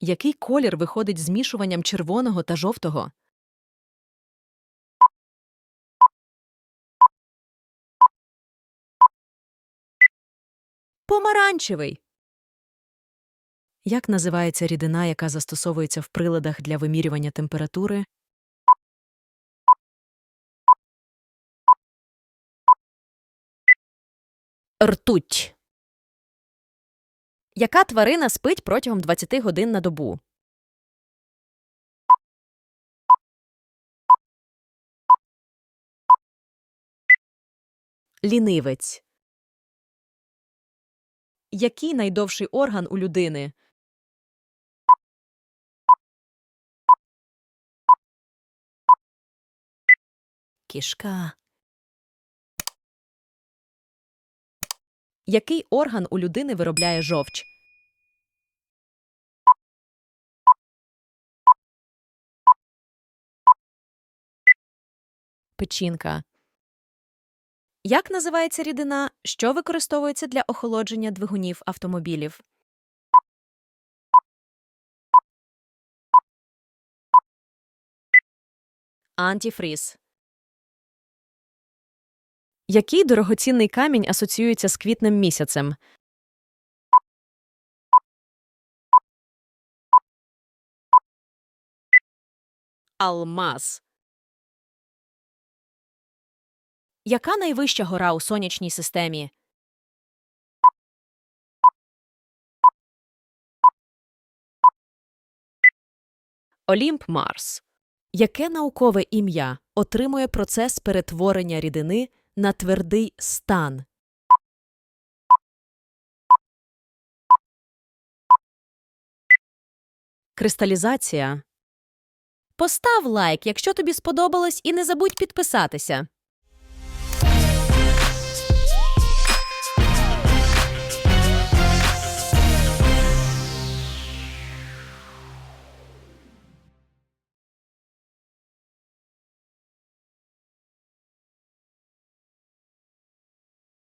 Який колір виходить змішуванням червоного та жовтого? Помаранчевий. Як називається рідина, яка застосовується в приладах для вимірювання температури? Ртуть. Яка тварина спить протягом 20 годин на добу? Лінивець. Який найдовший орган у людини? Кішка. Який орган у людини виробляє жовч? Печінка. Як називається рідина, що використовується для охолодження двигунів автомобілів? Антифріз. Який дорогоцінний камінь асоціюється з квітнем місяцем? Алмаз. Яка найвища гора у сонячній системі? Олімп Марс. Яке наукове ім'я отримує процес перетворення рідини на твердий стан? Кристалізація. Постав лайк, якщо тобі сподобалось, і не забудь підписатися.